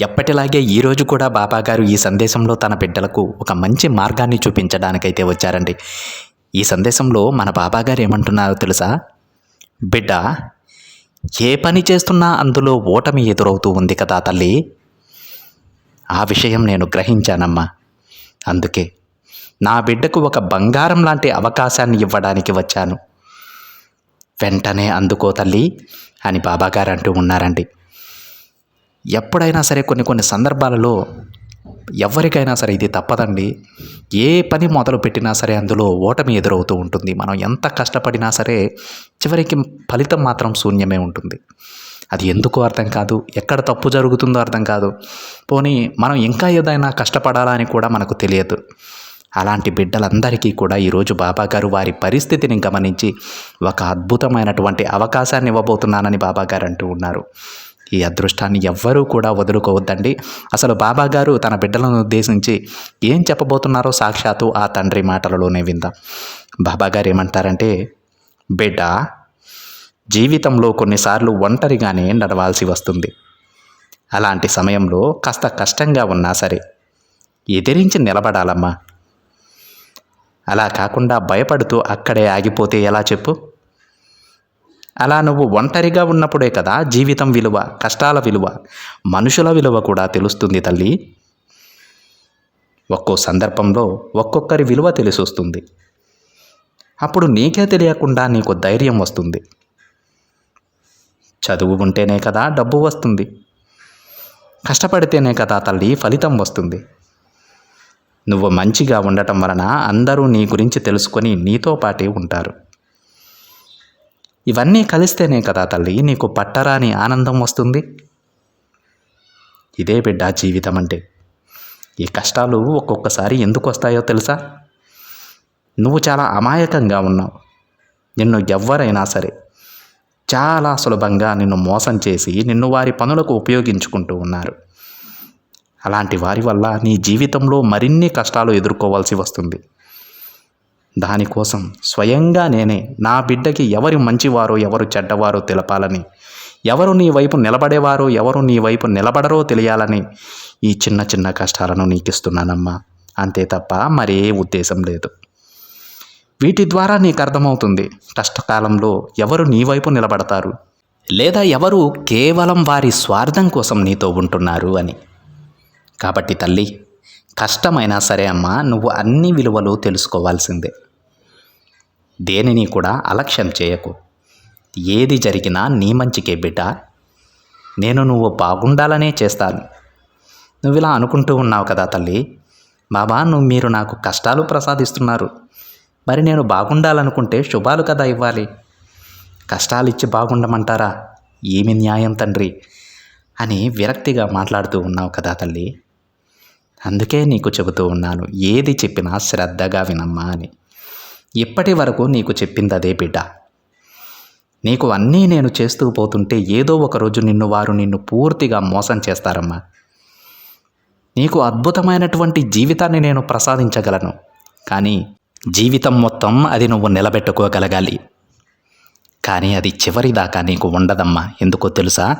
ఎప్పటిలాగే ఈరోజు కూడా బాబాగారు ఈ సందేశంలో తన బిడ్డలకు ఒక మంచి మార్గాన్ని చూపించడానికైతే వచ్చారండి. ఈ సందేశంలో మన బాబాగారు ఏమంటున్నారో తెలుసా? బిడ్డ ఏ పని చేస్తున్నా అందులో ఓటమి ఎదురవుతూ ఉంది కదా తల్లి. ఆ విషయం నేను గ్రహించానమ్మా. అందుకే నా బిడ్డకు ఒక బంగారం లాంటి అవకాశాన్ని ఇవ్వడానికి వచ్చాను. వెంటనే అందుకో తల్లి అని బాబాగారు అంటూ ఉన్నారండి. ఎప్పుడైనా సరే కొన్ని కొన్ని సందర్భాలలో ఎవరికైనా సరే ఇది తప్పదండి. ఏ పని మొదలు పెట్టినా సరే అందులో ఓటమి ఎదురవుతూ ఉంటుంది. మనం ఎంత కష్టపడినా సరే చివరికి ఫలితం మాత్రం శూన్యమే ఉంటుంది. అది ఎందుకు అర్థం కాదు. ఎక్కడ తప్పు జరుగుతుందో అర్థం కాదు. పోనీ మనం ఇంకా ఏదైనా కష్టపడాలని కూడా మనకు తెలియదు. అలాంటి బిడ్డలందరికీ కూడా ఈరోజు బాబా గారు వారి పరిస్థితిని గమనించి ఒక అద్భుతమైనటువంటి అవకాశాన్ని ఇవ్వబోతున్నానని బాబా గారు అంటూ ఉన్నారు. ఈ అదృష్టాన్ని ఎవ్వరూ కూడా వదులుకోవద్దండి. అసలు బాబా గారు తన బిడ్డలను ఉద్దేశించి ఏం చెప్పబోతున్నారో సాక్షాత్తు ఆ తండ్రి మాటలలోనే విందాం. బాబా గారు ఏమంటారంటే బిడ్డ జీవితంలో కొన్నిసార్లు ఒంటరిగానే నడవాల్సి వస్తుంది. అలాంటి సమయంలో కాస్త కష్టంగా ఉన్నా సరే ఎదిరించి నిలబడాలమ్మా. అలా కాకుండా భయపడుతూ అక్కడే ఆగిపోతే ఎలా చెప్పు? అలా నువ్వు ఒంటరిగా ఉన్నప్పుడే కదా జీవితం విలువ కష్టాల విలువ మనుషుల విలువ కూడా తెలుస్తుంది తల్లి. ఒక్కో సందర్భంలో ఒక్కొక్కరి విలువ తెలిసొస్తుంది. అప్పుడు నీకే తెలియకుండా నీకు ధైర్యం వస్తుంది. చదువు ఉంటేనే కదా డబ్బు వస్తుంది. కష్టపడితేనే కదా తల్లి ఫలితం వస్తుంది. నువ్వు మంచిగా ఉండటం వలన అందరూ నీ గురించి తెలుసుకొని నీతో పాటే ఉంటారు. ఇవన్నీ కలిస్తేనే కదా తల్లి నీకు పట్టరాని ఆనందం వస్తుంది? ఇదే బిడ్డ జీవితం అంటే ఈ కష్టాలు ఒక్కొక్కసారి ఎందుకు వస్తాయో తెలుసా? నువ్వు చాలా అమాయకంగా ఉన్నావు. నిన్ను ఎవ్వరైనా సరే చాలా సులభంగా నిన్ను మోసం చేసి నిన్ను వారి పనులకు ఉపయోగించుకుంటూ ఉన్నారు. అలాంటి వారి వల్ల నీ జీవితంలో మరిన్ని కష్టాలు ఎదుర్కోవాల్సి వస్తుంది. దానికోసం స్వయంగా నేనే నా బిడ్డకి ఎవరు మంచివారో ఎవరు చెడ్డవారో తెలపాలని. ఎవరు నీ వైపు నిలబడేవారో ఎవరు నీ వైపు నిలబడరో తెలియాలని ఈ చిన్న చిన్న కష్టాలను నీకిస్తున్నానమ్మా. అంతే తప్ప మరే ఉద్దేశం లేదు. వీటి ద్వారా నీకు అర్థమవుతుంది కష్టకాలంలో ఎవరు నీ వైపు నిలబడతారు? లేదా ఎవరు కేవలం వారి స్వార్థం కోసం నీతో ఉంటున్నారు అని. కాబట్టి తల్లి కష్టమైనా సరే అమ్మా నువ్వు అన్ని విలువలు తెలుసుకోవాల్సిందే. దేనిని కూడా అలక్ష్యం చేయకు. ఏది జరిగినా నీ మంచికే బిడ్డ. నేను నువ్వు బాగుండాలనే చేస్తాను. నువ్వు ఇలా అనుకుంటూ ఉన్నావు కదా తల్లి. బాబా నువ్వు మీరు నాకు కష్టాలు ప్రసాదిస్తున్నారు. మరి నేను బాగుండాలనుకుంటే శుభాలు కదా ఇవ్వాలి. కష్టాలు ఇచ్చి బాగుండమంటారా? ఏమి న్యాయం తండ్రి? అని విరక్తిగా మాట్లాడుతూ ఉన్నావు కదా తల్లి. అందుకే నీకు చెబుతూ ఉన్నాను ఏది చెప్పినా శ్రద్ధగా వినమ్మా అని. ఇప్పటి వరకు నీకు చెప్పింది అదే బిడ్డ. నీకు అన్నీ నేను చేస్తూ పోతుంటే ఏదో ఒక రోజు నిన్ను వారు నిన్ను పూర్తిగా మోసం చేస్తారమ్మా. నీకు అద్భుతమైనటువంటి జీవితాన్ని నేను ప్రసాదించగలను. కానీ జీవితం మొత్తం అది నువ్వు నిలబెట్టుకోగలగాలి. కానీ అది చివరిదాకా నీకు ఉండదమ్మా. ఎందుకో తెలుసా?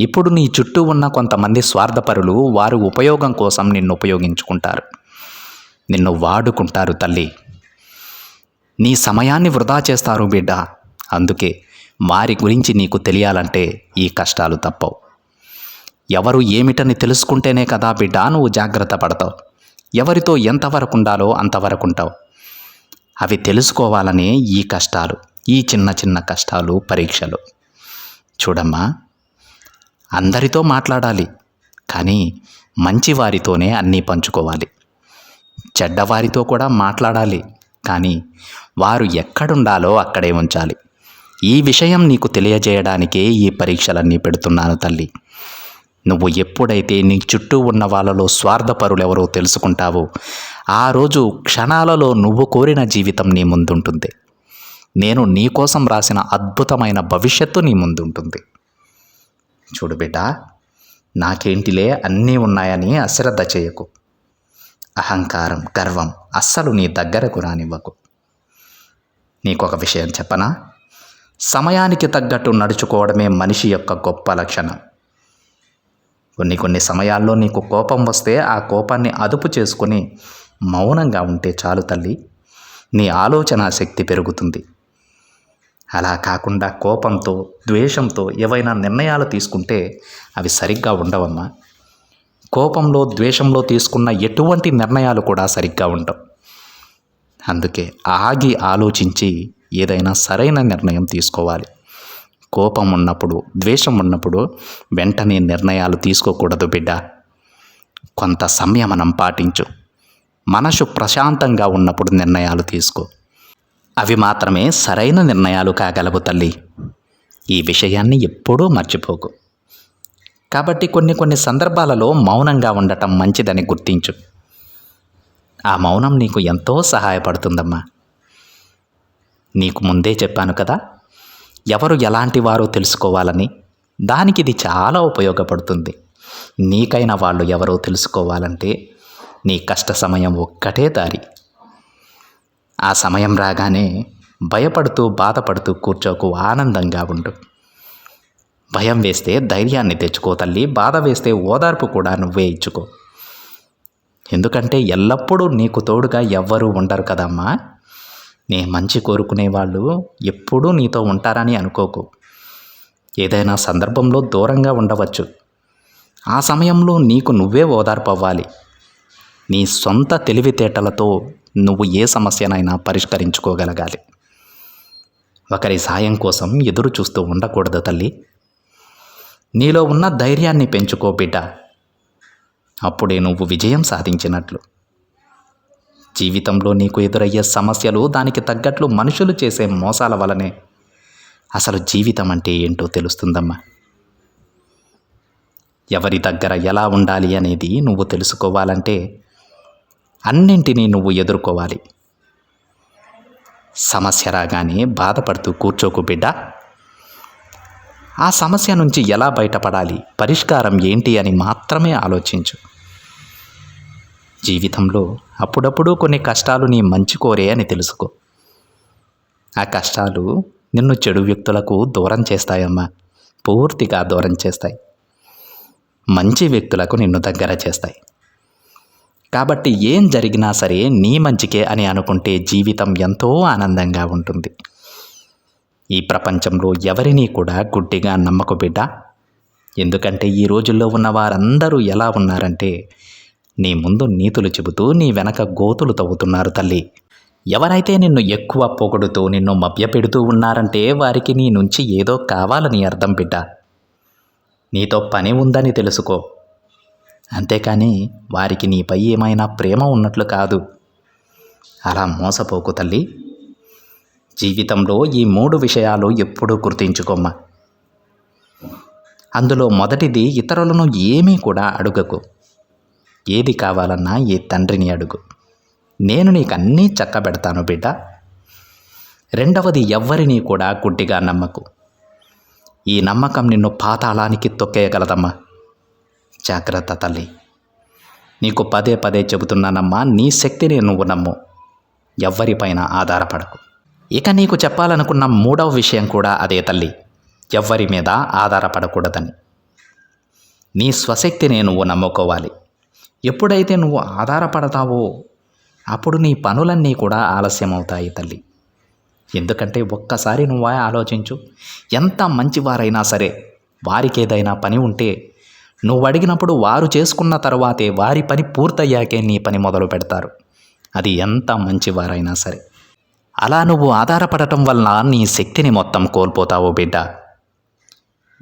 ఇప్పుడు నీ చుట్టూ ఉన్న కొంతమంది స్వార్థపరులు వారు ఉపయోగం కోసం నిన్ను ఉపయోగించుకుంటారు. నిన్ను వాడుకుంటారు తల్లి. నీ సమయాన్ని వృధా చేస్తారు బిడ్డ. అందుకే వారి గురించి నీకు తెలియాలంటే ఈ కష్టాలు తప్పవు. ఎవరు ఏమిటని తెలుసుకుంటేనే కదా బిడ్డ నువ్వు జాగ్రత్త పడతావు. ఎవరితో ఎంతవరకు ఉండాలో అంతవరకు ఉంటావు. అవి తెలుసుకోవాలనే ఈ కష్టాలు ఈ చిన్న చిన్న కష్టాలు పరీక్షలు. చూడమ్మా అందరితో మాట్లాడాలి కానీ మంచివారితోనే అన్నీ పంచుకోవాలి. చెడ్డవారితో కూడా మాట్లాడాలి. కానీ వారు ఎక్కడుండాలో అక్కడే ఉంచాలి. ఈ విషయం నీకు తెలియజేయడానికే ఈ పరీక్షలన్నీ పెడుతున్నాను తల్లి. నువ్వు ఎప్పుడైతే నీ చుట్టూ ఉన్న వాళ్ళలో స్వార్థపరులెవరో తెలుసుకుంటావో ఆ రోజు క్షణాలలో నువ్వు కోరిన జీవితం నీ ముందుంటుంది. నేను నీ కోసం రాసిన అద్భుతమైన భవిష్యత్తు నీ ముందుంటుంది. చూడు బిడ్డ నాకేంటిలే అన్నీ ఉన్నాయని అశ్రద్ధ చేయకు. అహంకారం గర్వం అస్సలు నీ దగ్గరకు రానివ్వకు. నీకొక విషయం చెప్పనా? సమయానికి తగ్గట్టు నడుచుకోవడమే మనిషి యొక్క గొప్ప లక్షణం. కొన్ని కొన్ని సమయాల్లో నీకు కోపం వస్తే ఆ కోపాన్ని అదుపు చేసుకుని మౌనంగా ఉంటే చాలు తల్లి. నీ ఆలోచన శక్తి పెరుగుతుంది. అలా కాకుండా కోపంతో ద్వేషంతో ఏవైనా నిర్ణయాలు తీసుకుంటే అవి సరిగ్గా ఉండవమ్మా. కోపంలో ద్వేషంలో తీసుకున్న ఎటువంటి నిర్ణయాలు కూడా సరిగ్గా ఉండవు. అందుకే ఆగి ఆలోచించి ఏదైనా సరైన నిర్ణయం తీసుకోవాలి. కోపం ఉన్నప్పుడు ద్వేషం ఉన్నప్పుడు వెంటనే నిర్ణయాలు తీసుకోకూడదు బిడ్డ. కొంత సంయమనం పాటించు. మనసు ప్రశాంతంగా ఉన్నప్పుడు నిర్ణయాలు తీసుకో. అవి మాత్రమే సరైన నిర్ణయాలు కాగలవు తల్లి. ఈ విషయాన్ని ఎప్పుడూ మర్చిపోకు. కాబట్టి కొన్ని కొన్ని సందర్భాలలో మౌనంగా ఉండటం మంచిదని గుర్తించు. ఆ మౌనం నీకు ఎంతో సహాయపడుతుందమ్మా. నీకు ముందే చెప్పాను కదా ఎవరు ఎలాంటి వారో తెలుసుకోవాలని. దానికి ఇది చాలా ఉపయోగపడుతుంది. నీకైన వాళ్ళు ఎవరో తెలుసుకోవాలంటే నీ కష్ట సమయం ఒక్కటే దారి. ఆ సమయం రాగానే భయపడుతూ బాధపడుతూ కూర్చోకు ఆనందంగా ఉండు. భయం వేస్తే ధైర్యాన్ని తెచ్చుకో తల్లి బాధ వేస్తే ఓదార్పు కూడా నువ్వే ఇచ్చుకో. ఎందుకంటే ఎల్లప్పుడూ నీకు తోడుగా ఎవ్వరూ ఉండరు కదమ్మా. నీ మంచి కోరుకునే వాళ్ళు ఎప్పుడూ నీతో ఉంటారని అనుకోకు. ఏదైనా సందర్భంలో దూరంగా ఉండవచ్చు. ఆ సమయంలో నీకు నువ్వే ఓదార్పు అవ్వాలి నీ సొంత తెలివితేటలతో నువ్వు ఏ సమస్యనైనా పరిష్కరించుకోగలగాలి. ఒకరి సాయం కోసం ఎదురు చూస్తూ ఉండకూడదు తల్లి. నీలో ఉన్న ధైర్యాన్ని పెంచుకో బిడ్డ. అప్పుడే నువ్వు విజయం సాధించినట్లు. జీవితంలో నీకు ఎదురయ్యే సమస్యలు దానికి తగ్గట్లు మనుషులు చేసే మోసాల వలనే. అసలు జీవితం అంటే ఏంటో తెలుస్తుందమ్మా. ఎవరి దగ్గర ఎలా ఉండాలి అనేది నువ్వు తెలుసుకోవాలంటే అన్నింటినీ నువ్వు ఎదుర్కోవాలి. సమస్య రాగానే బాధపడుతూ కూర్చోకు బిడ్డ. ఆ సమస్య నుంచి ఎలా బయటపడాలి? పరిష్కారం ఏంటి అని మాత్రమే ఆలోచించు. జీవితంలో అప్పుడప్పుడు కొన్ని కష్టాలు నీ మంచి కోరే అని తెలుసుకో. ఆ కష్టాలు నిన్ను చెడు వ్యక్తులకు దూరం చేస్తాయమ్మా. పూర్తిగా దూరం చేస్తాయి. మంచి వ్యక్తులకు నిన్ను దగ్గర చేస్తాయి. కాబట్టి ఏం జరిగినా సరే నీ మంచికే అని అనుకుంటే జీవితం ఎంతో ఆనందంగా ఉంటుంది. ఈ ప్రపంచంలో ఎవరినీ కూడా గుడ్డిగా నమ్మకు బిడ్డ ఎందుకంటే ఈ రోజుల్లో ఉన్న వారందరూ ఎలా ఉన్నారంటే నీ ముందు నీతులు చెబుతూ నీ వెనక గోతులు తవ్వుతున్నారు తల్లి. ఎవరైతే నిన్ను ఎక్కువ పొగుడుతూ నిన్ను మభ్యపెడుతూ ఉన్నారంటే వారికి నీ నుంచి ఏదో కావాలని అర్థం బిడ్డ. నీతో పని ఉందని తెలుసుకో. అంతేకాని వారికి నీపై ఏమైనా ప్రేమ ఉన్నట్లు కాదు. అలా మోసపోకు తల్లి. జీవితంలో ఈ మూడు విషయాలు ఎప్పుడూ గుర్తించుకోమ్మా. అందులో మొదటిది ఇతరులను ఏమీ కూడా అడుగకు. ఏది కావాలన్నా ఈ తండ్రిని అడుగు. నేను నీకు అన్నీ చక్కబెడతాను బిడ్డ. రెండవది ఎవ్వరినీ కూడా గుడ్డిగా నమ్మకు. ఈ నమ్మకం నిన్ను పాతాళానికి తొక్కేయగలదమ్మా. జాగ్రత్త తల్లి. నీకు పదే పదే చెబుతున్నానమ్మా నీ శక్తిని నువ్వు నమ్ము. ఎవ్వరిపైన ఆధారపడకు. ఇక నీకు చెప్పాలనుకున్న మూడవ విషయం కూడా అదే తల్లి. ఎవ్వరి మీద ఆధారపడకూడదని. నీ స్వశక్తిని నువ్వు నమ్ముకోవాలి. ఎప్పుడైతే నువ్వు ఆధారపడతావో అప్పుడు నీ పనులన్నీ కూడా ఆలస్యమవుతాయి తల్లి. ఎందుకంటే ఒక్కసారి నువ్వే ఆలోచించు. ఎంత మంచివారైనా సరే వారికి ఏదైనా పని ఉంటే నువ్వు అడిగినప్పుడు వారు చేసుకున్న తర్వాతే వారి పని పూర్తయ్యాకే నీ పని మొదలు పెడతారు అది ఎంత మంచివారైనా సరే. అలా నువ్వు ఆధారపడటం వలన నీ శక్తిని మొత్తం కోల్పోతావు బిడ్డ.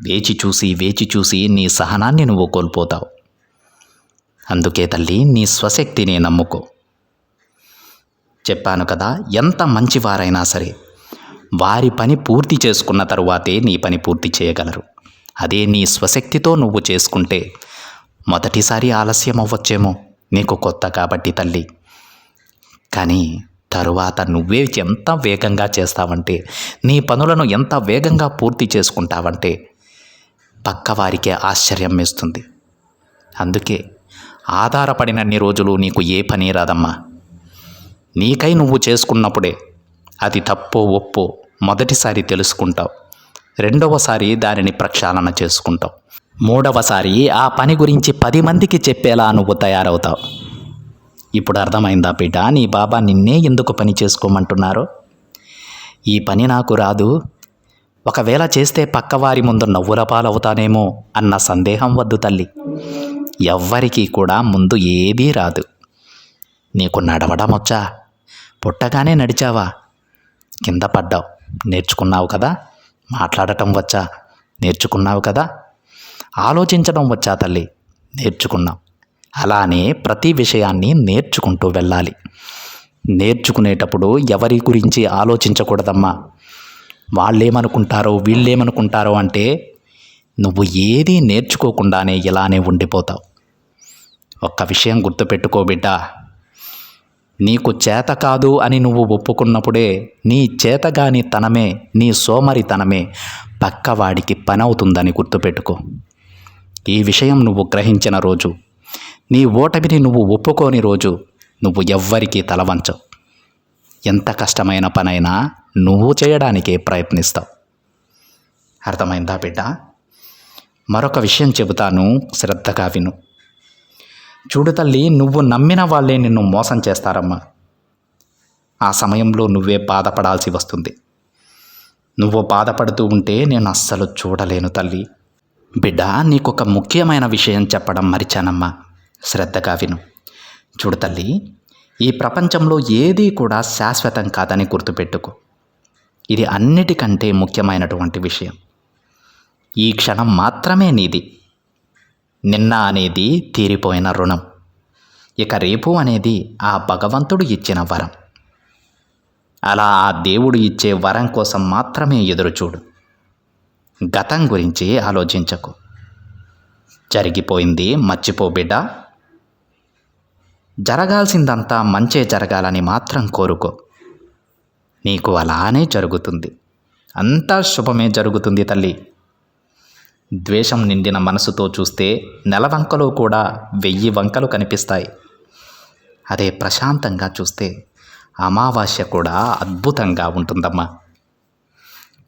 వేచి చూసి వేచి చూసి నీ సహనాన్ని నువ్వు కోల్పోతావు. అందుకే తల్లి నీ స్వశక్తిని నమ్ముకో. చెప్పాను కదా ఎంత మంచివారైనా సరే వారి పని పూర్తి చేసుకున్న తరువాతే నీ పని పూర్తి చేయగలరు. అదే నీ స్వశక్తితో నువ్వు చేసుకుంటే మొదటిసారి ఆలస్యం అవ్వచ్చేమో నీకు కొత్త కాబట్టి తల్లి. కానీ తరువాత నువ్వే ఎంత వేగంగా చేస్తావంటే నీ పనులను ఎంత వేగంగా పూర్తి చేసుకుంటావంటే పక్కవారికే ఆశ్చర్యం వేస్తుంది. అందుకే ఆధారపడినన్ని రోజులు నీకు ఏ పని రాదమ్మా. నీకై నువ్వు చేసుకున్నప్పుడే అది తప్పో ఒప్పో మొదటిసారి తెలుసుకుంటావు. రెండవసారి దానిని ప్రక్షాళన చేసుకుంటావు. మూడవసారి ఆ పని గురించి పది మందికి చెప్పేలా నువ్వు తయారవుతావు. ఇప్పుడు అర్థమైందా బిడ్డ నీ బాబా నిన్నే ఎందుకు పని చేసుకోమంటున్నారు? ఈ పని నాకు రాదు. ఒకవేళ చేస్తే పక్కవారి ముందు నవ్వుల పాలవుతానేమో అన్న సందేహం వద్దు తల్లి. ఎవ్వరికీ కూడా ముందు ఏదీ రాదు. నీకు నడవడం వచ్చా పుట్టగానే నడిచావా? కింద పడ్డావు. నేర్చుకున్నావు కదా? మాట్లాడటం వచ్చా? నేర్చుకున్నావు కదా? ఆలోచించడం వచ్చా తల్లి? నేర్చుకున్నావు. అలానే ప్రతి విషయాన్ని నేర్చుకుంటూ వెళ్ళాలి. నేర్చుకునేటప్పుడు ఎవరి గురించి ఆలోచించకూడదమ్మా. వాళ్ళేమనుకుంటారో వీళ్ళేమనుకుంటారో అంటే నువ్వు ఏదీ నేర్చుకోకుండానే ఇలానే ఉండిపోతావు. ఒక్క విషయం గుర్తుపెట్టుకో బిడ్డా. నీకు చేత కాదు అని నువ్వు ఒప్పుకున్నప్పుడే నీ చేతగాని తనమే నీ సోమరితనమే పక్కవాడికి పని అవుతుందని గుర్తుపెట్టుకో. ఈ విషయం నువ్వు గ్రహించిన రోజు నీ ఓటమిని నువ్వు ఒప్పుకోని రోజు నువ్వు ఎవ్వరికీ తలవంచవు. ఎంత కష్టమైన పనైనా నువ్వు చేయడానికే ప్రయత్నిస్తావు. అర్థమైందా బిడ్డ? మరొక విషయం చెబుతాను శ్రద్ధగా విను. చూడు తల్లి నువ్వు నమ్మిన వాళ్ళే నిన్ను మోసం చేస్తారమ్మా. ఆ సమయంలో నువ్వే బాధపడాల్సి వస్తుంది. నువ్వు బాధపడుతూ ఉంటే నేను అస్సలు చూడలేను తల్లి. బిడ్డ నీకొక ముఖ్యమైన విషయం చెప్పడం మరిచానమ్మా. శ్రద్ధగా విను చూడు తల్లి ఈ ప్రపంచంలో ఏదీ కూడా శాశ్వతం కాదని గుర్తుపెట్టుకో. ఇది అన్నిటికంటే ముఖ్యమైనటువంటి విషయం. ఈ క్షణం మాత్రమే నీది. నిన్న అనేది తీరిపోయిన రుణం. ఇక రేపు అనేది ఆ భగవంతుడు ఇచ్చిన వరం. అలా ఆ దేవుడు ఇచ్చే వరం కోసం మాత్రమే ఎదురుచూడు. గతం గురించి ఆలోచించకు. జరిగిపోయింది మర్చిపో బిడ్డ. జరగాల్సిందంతా మంచే జరగాలని మాత్రం కోరుకో. నీకు అలానే జరుగుతుంది. అంతా శుభమే జరుగుతుంది తల్లి. ద్వేషం నిండిన మనసుతో చూస్తే నెలవంకలో కూడా వెయ్యి వంకలు కనిపిస్తాయి. అదే ప్రశాంతంగా చూస్తే అమావాస్య కూడా అద్భుతంగా ఉంటుందమ్మా.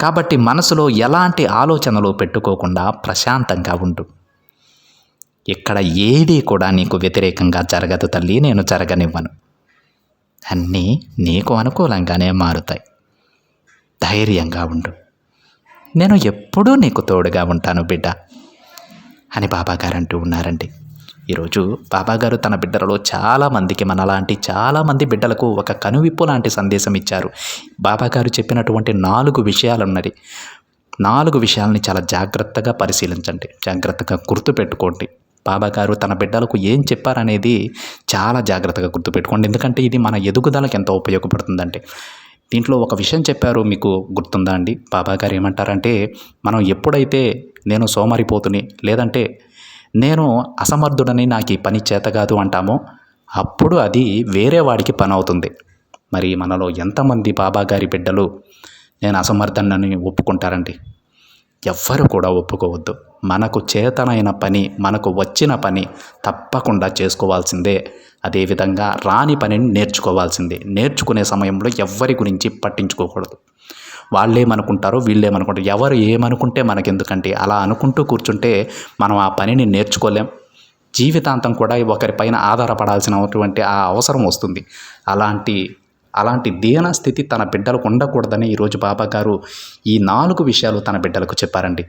కాబట్టి మనసులో ఎలాంటి ఆలోచనలు పెట్టుకోకుండా ప్రశాంతంగా ఉండు. ఇక్కడ ఏది కూడా నీకు వ్యతిరేకంగా జరగదు తల్లి నేను జరగనివ్వను. అన్నీ నీకు అనుకూలంగానే మారుతాయి. ధైర్యంగా ఉండు. నేను ఎప్పుడూ నీకు తోడుగా ఉంటాను బిడ్డ అని బాబాగారు అంటూ ఉన్నారండి. ఈరోజు బాబాగారు తన బిడ్డలలో చాలామందికి మనలాంటి చాలామంది బిడ్డలకు ఒక కనువిప్పు లాంటి సందేశం ఇచ్చారు. బాబాగారు చెప్పినటువంటి నాలుగు విషయాలు ఉన్నది నాలుగు విషయాల్ని చాలా జాగ్రత్తగా పరిశీలించండి. జాగ్రత్తగా గుర్తుపెట్టుకోండి. బాబాగారు తన బిడ్డలకు ఏం చెప్పారనేది చాలా జాగ్రత్తగా గుర్తుపెట్టుకోండి. ఎందుకంటే ఇది మన ఎదుగుదలకు ఎంతో ఉపయోగపడుతుందంటే దీంట్లో ఒక విషయం చెప్పారు మీకు గుర్తుందా అండి? బాబా గారు ఏమంటారంటే మనం ఎప్పుడైతే నేను సోమరిపోతుని లేదంటే నేను అసమర్థుడని నాకు ఈ పని చేత కాదు అంటామో అప్పుడు అది వేరే వాడికి పని అవుతుంది. మరి మనలో ఎంతమంది బాబా గారి బిడ్డలు నేను అసమర్థనని ఒప్పుకుంటారండి? ఎవ్వరు కూడా ఒప్పుకోవద్దు. మనకు చేతనైన పని మనకు వచ్చిన పని తప్పకుండా చేసుకోవాల్సిందే. అదేవిధంగా రాని పనిని నేర్చుకోవాల్సిందే. నేర్చుకునే సమయంలో ఎవ్వరి గురించి పట్టించుకోకూడదు. వాళ్ళేమనుకుంటారో వీళ్ళేమనుకుంటారు ఎవరు ఏమనుకుంటే మనకెందుకంటే అలా అనుకుంటూ కూర్చుంటే మనం ఆ పనిని నేర్చుకోలేం. జీవితాంతం కూడా ఒకరిపైన ఆధారపడాల్సినటువంటి ఆ అవసరం వస్తుంది. అలాంటి అలాంటి దీన స్థితి తన బిడ్డలకు ఉండకూడదని ఈరోజు బాబా గారు ఈ నాలుగు విషయాలు తన బిడ్డలకు చెప్పారండి.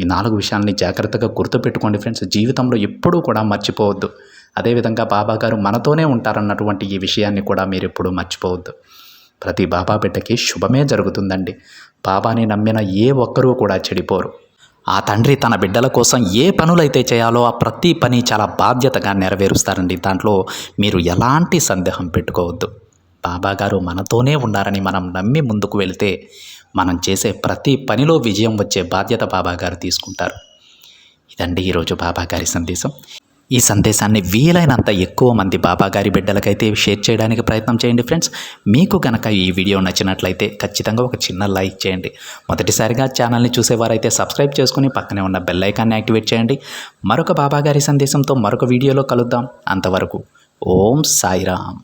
ఈ నాలుగు విషయాల్ని జాగ్రత్తగా గుర్తుపెట్టుకోండి ఫ్రెండ్స్. జీవితంలో ఎప్పుడూ కూడా మర్చిపోవద్దు. అదేవిధంగా బాబా గారు మనతోనే ఉంటారన్నటువంటి ఈ విషయాన్ని కూడా మీరు ఎప్పుడూ మర్చిపోవద్దు. ప్రతి బాబా బిడ్డకి శుభమే జరుగుతుందండి. బాబాని నమ్మిన ఏ ఒక్కరూ కూడా చెడిపోరు. ఆ తండ్రి తన బిడ్డల కోసం ఏ పనులైతే చేయాలో ఆ ప్రతి పని చాలా బాధ్యతగా నెరవేరుస్తారండి. దాంట్లో మీరు ఎలాంటి సందేహం పెట్టుకోవద్దు. బాబాగారు మనతోనే ఉన్నారని మనం నమ్మి ముందుకు వెళితే మనం చేసే ప్రతి పనిలో విజయం వచ్చే బాధ్యత బాబాగారు తీసుకుంటారు. ఇదండి ఈరోజు బాబా గారి సందేశం. ఈ సందేశాన్ని వీలైనంత ఎక్కువ మంది బాబా గారి బిడ్డలకైతే షేర్ చేయడానికి ప్రయత్నం చేయండి ఫ్రెండ్స్. మీకు కనుక ఈ వీడియో నచ్చినట్లయితే ఖచ్చితంగా ఒక చిన్న లైక్ చేయండి. మొదటిసారిగా ఛానల్ని చూసేవారైతే సబ్స్క్రైబ్ చేసుకుని పక్కనే ఉన్న బెల్ ఐకాన్ని యాక్టివేట్ చేయండి. మరొక బాబా గారి సందేశంతో మరొక వీడియోలో కలుద్దాం. అంతవరకు ఓం సాయిరామ్.